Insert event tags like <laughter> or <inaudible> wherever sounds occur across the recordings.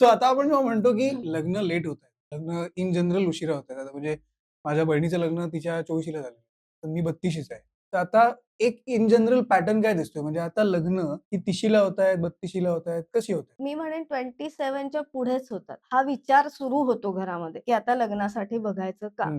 तर आता आपण जेव्हा म्हणतो की लग्न लेट होत आहे लग्न इन जनरल उशिरा होत आता म्हणजे माझ्या बहिणीचं लग्न तिच्या चोवीशीला झालं तर मी बत्तीशीच आहे. तर आता एक इन जनरल पॅटर्न काय दिसतोय? म्हणजे आता लग्न ही तिशीला होत आहेत बत्तीशीला होत आहेत कशी होत मी म्हणेन ट्वेंटी सेव्हनच्या पुढेच होतात. हा विचार सुरू होतो घरामध्ये की आता लग्नासाठी बघायचं का.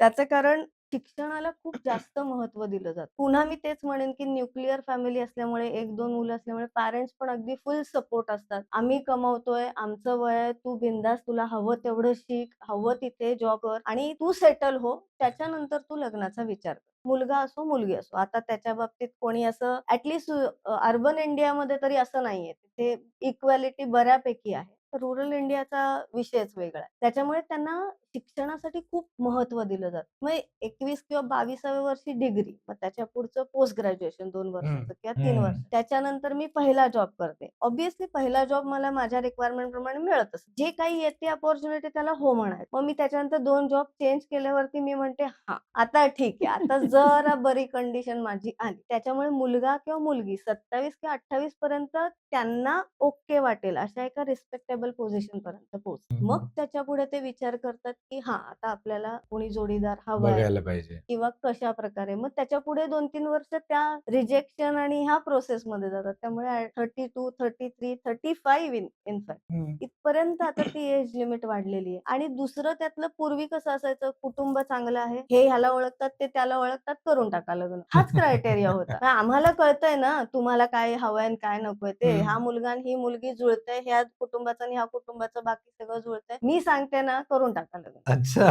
त्याचं कारण शिक्षणाला खूप जास्त महत्त्व दिलं जातं. पुन्हा मी तेच म्हणेन की न्यूक्लिअर फॅमिली असल्यामुळे एक दोन मुलं असल्यामुळे पॅरेंट्स पण अगदी फुल सपोर्ट असतात. आम्ही कमवतोय आमचं वय आहे तू बिंदास तुला हवं तेवढं शिक हवं तिथे जॉब कर आणि तू सेटल हो त्याच्यानंतर तू लग्नाचा विचार कर. मुलगा असो मुलगी असो. आता त्याच्या बाबतीत कोणी असं ऍटलिस्ट अर्बन इंडियामध्ये तरी असं नाहीये. तिथे इक्वॅलिटी बऱ्यापैकी आहे. रुरल इंडियाचा विषयच वेगळा आहे. त्याच्यामुळे त्यांना शिक्षणासाठी खूप महत्त्व दिलं जातं. मग एकवीस किंवा बावीसाव्या वर्षी डिग्री मग त्याच्या पुढचं पोस्ट ग्रॅज्युएशन दोन वर्षाचं किंवा तीन. वर्ष. त्याच्यानंतर मी पहिला जॉब करते. ऑब्विसली पहिला जॉब मला माझ्या रिक्वायरमेंट प्रमाणे मिळतच जे काही येते अपॉर्च्युनिटी त्याला हो म्हणायचं. मग मी त्याच्यानंतर दोन जॉब चेंज केल्यावरती मी म्हणते हा आता ठीक आहे. आता <laughs> जरा बरी कंडिशन माझी आली. त्याच्यामुळे मुलगा किंवा मुलगी सत्तावीस किंवा अठ्ठावीस पर्यंत त्यांना ओके वाटेल अशा एका रिस्पेक्टेबल पोझिशन पर्यंत पोहोच. मग त्याच्या पुढे ते विचार करतात की हा आता आपल्याला कोणी जोडीदार हवा आहे बघायला पाहिजे. किंवा कशा प्रकारे. मग त्याच्या पुढे दोन तीन वर्ष त्या रिजेक्शन आणि ह्या प्रोसेस मध्ये जातात. त्यामुळे thirty two thirty three thirty five in in fact. इथपर्यंत आता ती एज लिमिट वाढलेली आहे. आणि दुसरं त्यातलं पूर्वी कसं असायचं? कुटुंब चांगलं आहे. हे ह्याला ओळखतात ते त्याला ओळखतात करून टाका लग्न हाच क्रायटेरिया होता. <laughs> आम्हाला कळतंय ना तुम्हाला काय हवंय आणि काय नकोय ते. हा. मुलगा आणि ही मुलगी जुळतंय ह्या कुटुंबाचं आणि ह्या कुटुंबाचं बाकी सगळं जुळतंय. मी सांगते ना करून टाका लग्न अच्छा.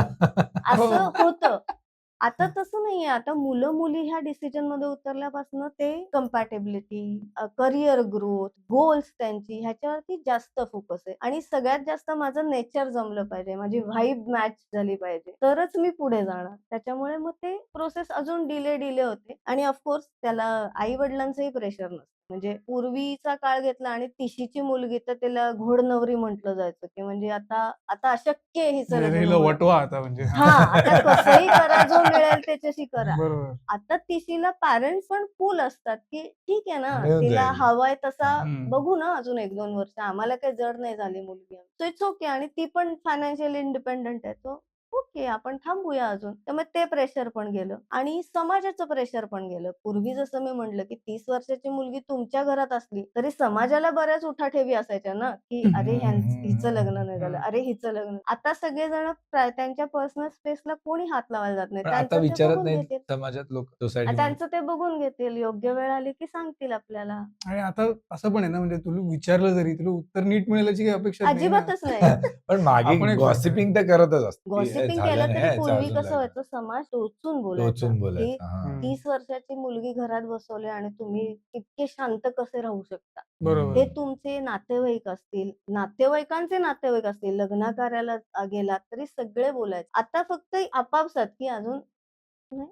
असं होतं. आता तसं नाहीये. आता मुलं मुली ह्या डिसिजनमध्ये उतरल्यापासून ते कम्पॅटेबिलिटी करिअर ग्रोथ गोल्स त्यांची ह्याच्यावरती जास्त फोकस आहे. आणि सगळ्यात जास्त माझं नेचर जमलं पाहिजे. माझी व्हाईब मॅच झाली पाहिजे. तरच मी पुढे जाणार. त्याच्यामुळे मग ते प्रोसेस अजून डिले डिले होते. आणि ऑफकोर्स त्याला आई वडिलांचंही प्रेशर नसतं. म्हणजे पूर्वीचा काळ घेतला आणि तिशीची मुलगी तर त्याला घोडनवरी म्हटलं जायचं की म्हणजे आता आता अशक्य आहे हिचं म्हणजे. वटवा आता म्हणजे हा आता कसंही करा जो मिळेल त्याच्याशी करा आता तिशीला पॅरेंट्स पण फुल असतात की ठीक आहे ना तिला. हवाय तसा. बघू ना अजून एक दोन वर्ष आम्हाला काही जड नाही झाली मुलगी सो इट्स ओके आणि ती पण फायनान्शियल इंडिपेंडंट आहे तो ओके आपण थांबूया अजून. त्यामुळे ते प्रेशर पण गेलं आणि समाजाचं प्रेशर पण गेलं. पूर्वी जसं मी म्हणलं की तीस वर्षाची मुलगी तुमच्या घरात असली तरी समाजाला बऱ्याच उठाठेवी असायच्या ना की अरे हिचं लग्न नाही. झालं अरे हिचं लग्न आता सगळेजण त्यांच्या पर्सनल स्पेसला कोणी हात लावायला जात नाही. आता विचारत नाही. समाजात लोक त्यांचं ते बघून घेतील. योग्य वेळ आली की सांगतील आपल्याला. आणि आता असं पण आहे ना म्हणजे तुला विचारलं जरी तुला उत्तर नीट मिळेल अपेक्षा. अजिबातच नाही. <laughs> पण मागे गॉसिपिंग तर करतच असतो. केलं तरी पूर्वी कसं. व्हायचं समाज टोचून बोलायचा. तीस वर्षाची मुलगी घरात बसवली आणि तुम्ही इतके शांत कसे राहू शकता? बरोबर. हे तुमचे नातेवाईक असतील नातेवाईकांचे नातेवाईक असतील लग्न कार्याला अ, गेलात तरी सगळे बोलायचे. आता फक्त आपापसात की अजून नाही?